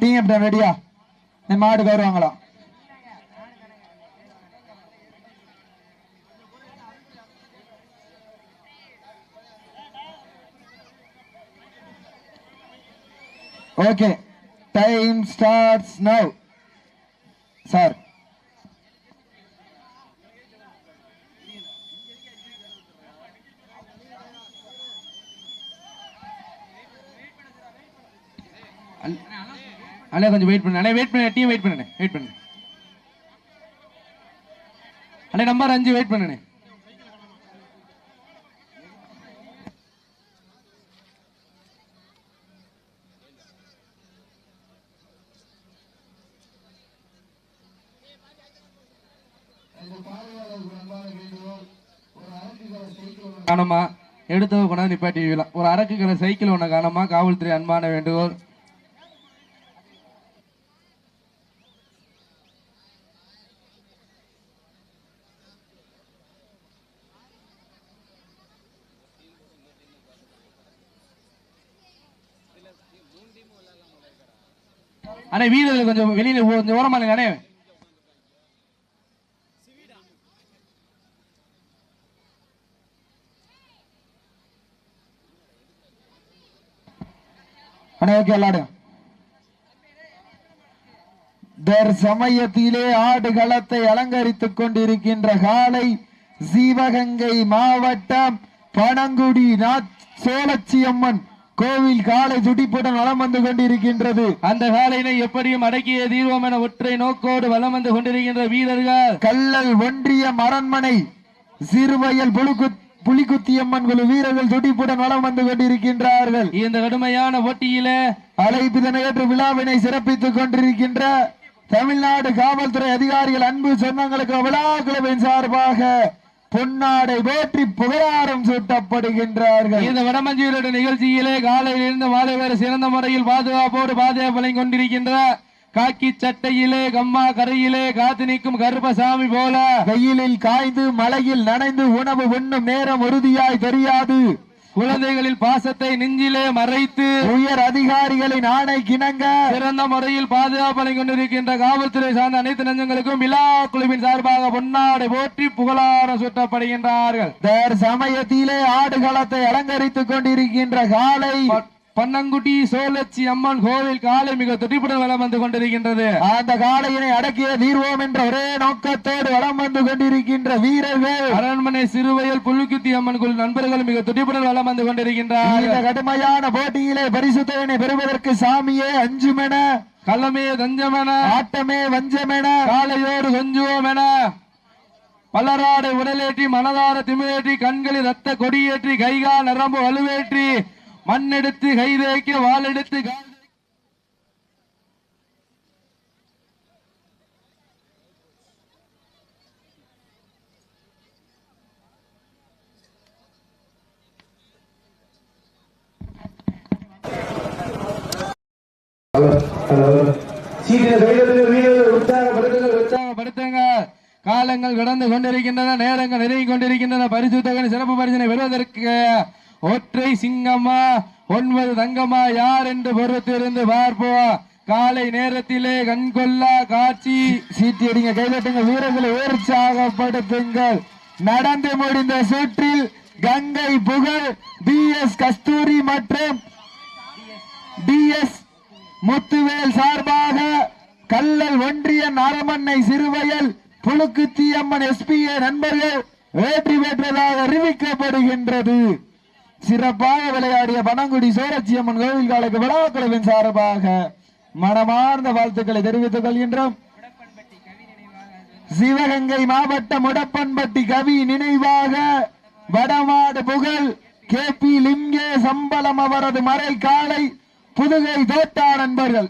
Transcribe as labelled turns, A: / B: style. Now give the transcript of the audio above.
A: Team captain ரெடியா இந்த மாடு கவுருவாங்களா? Okay time starts now sir
B: அண்ணா. கொஞ்சம் வெயிட் பண்ணு அண்ணே வெயிட் பண்ணு டீம் வெயிட் பண்ணு வெயிட் பண்ணு அண்ணே நம்பர் அஞ்சு வெயிட் பண்ணுண்ணே காணமா? எடுத்தவ கொண்டாந்து நிப்பாட்டி ஒரு அரக்கு சைக்கிள் ஒன்று காணமா? காவல்துறை அன்பான வேண்டுகோள். அண்ணே வீரர்கள் கொஞ்சம் வெளியில கொஞ்சம் ஓரமா அண்ணே.
A: அண்ணே ஓகே விளாடு. சமயத்திலே ஆடுகளத்தை அலங்கரித்துக் கொண்டிருக்கின்ற காலை சிவகங்கை மாவட்டம் பனங்குடி நாத் சோழச்சியம்மன். கோவில் காலை துடிப்புடன் வலம் வந்து கொண்டிருக்கின்றது.
B: அந்த காலையினை எப்படியும் அடக்கிய தீர்வோம் என ஒற்றை நோக்கோடு வலம் வந்து கொண்டிருக்கின்ற வீரர்கள்.
A: கல்லல் ஒன்றிய அரண்மனை சிறுவயல் புழுக்கு புலிகுத்தியம்மன் குழு வீரர்கள் துடிப்புடன் வலம் வந்து கொண்டிருக்கின்றார்கள்.
B: இந்த கடுமையான போட்டியிலே
A: அழைப்பிதனை ஏற்று விழாவினை சிறப்பித்துக் கொண்டிருக்கின்ற தமிழ்நாடு காவல்துறை அதிகாரிகள் அன்பு சொந்தங்களுக்கு விழா குழுவின் சார்பாக பொன்னாடை போற்றி புகழாரம் சூட்டப்படுகின்றார்கள்.
B: இந்த வடமஞ்சியருடைய நிகழ்ச்சியிலே காலையில் இருந்து மாலை வரை சிறந்த முறையில் பாதுகாப்போடு பாதுகாப்பு கொண்டிருக்கின்ற காக்கி சட்டையிலே கம்மா கரையிலே காத்து நிற்கும் கருப்பசாமி போல
A: வெயிலில் காய்ந்து மழையில் நனைந்து உணவு உண்ணும் நேரம் உறுதியாய் தெரியாது.
B: குழந்தைகளில் பாசத்தை நெஞ்சிலே மறைத்து
A: உயர் அதிகாரிகளின் ஆணை கிணங்க
B: சிறந்த முறையில் பாதுகாப்பு கொண்டிருக்கின்ற காவல்துறை சார்ந்த அனைத்து நெஞ்சங்களுக்கும் விழா குழுவின் சார்பாக பொன்னாடை போற்றி புகழாரம் சூட்டப்படுகின்றார்கள்.
A: தர் சமயத்திலே ஆடுகளத்தை அலங்கரித்துக் கொண்டிருக்கின்ற காலை
B: பன்னங்குடி சோழச்சி அம்மன் கோவில் காலை மிக துடிப்புடன் வலம் வந்து கொண்டிருக்கின்றது.
A: அந்த காளையினை அடக்கிய தீர்வோம் என்ற ஒரே நோக்கத்தோடு வலம் வந்து கொண்டிருக்கின்ற வீரர்கள்.
B: அரண்மனை சிறுவயல் புல்லுக்குத்தி அம்மன் குழு நண்பர்கள் மிக துடிப்புடன் வலம் வந்து
A: இந்த
B: கொண்டிருக்கின்றார்கள்
A: கடுமையான போட்டியிலே பரிசுத்தவனை பெறுவதற்கு சாமியே அஞ்சுமென
B: கள்ளமே தஞ்சமென
A: ஆட்டமே வஞ்சமென
B: காலையோடு கொஞ்சுவோம் என பல்லராடை உடலேற்றி மனதார திமிரேற்றி கண்களில் ரத்த கொடியேற்றி கைகால் நரம்பு வலுவேற்றி மண்ணெடுத்து கைதேக்கி வாளெடுத்து கால் உற்சாகப்படுத்துங்க. காலங்கள் கடந்து கொண்டிருக்கின்றன நேரங்கள் நெருங்கி கொண்டிருக்கின்றன. பரிசுத்தகன் சிறப்பு பரிசனை பெறுவதற்கு ஒற்றை சிங்கம்மா ஒன்பது தங்கம்மா யார் என்று பொறுத்திருந்து பார்ப்போம். காலை நேரத்திலே கண்கொள்ளா காட்சி.
A: சீட்டியடிங்க கைதட்டுங்க வீரர்களை உற்சாகப்படுத்துங்கள். நடந்து முடிந்த சுற்றில் கங்கை புகழ் பி எஸ் கஸ்தூரி மற்றும் டிஎஸ் முத்துவேல் சார்பாக கல்லல் ஒன்றிய நாரமண்ணை சிறுவயல் புழுக்குத்தி அம்மன் எஸ்பிஏ நண்பர்கள் வெற்றி பெற்றதாக அறிவிக்கப்படுகின்றது. சிறப்பாக விளையாடிய பனங்குடி சோரச்சி அம்மன் கோவில் காலக்கு விழாக்குழுவின் சார்பாக மனமார்ந்த வாழ்த்துக்களை தெரிவித்துக் கொள்கின்றோம். சிவகங்கை மாவட்டம் முடப்பன்பட்டி கவி நினைவாக வடமாடு புகழ் கே பி லிங்கே சம்பளம் அவரது மறை காலை புதுகை தோட்டா நண்பர்கள்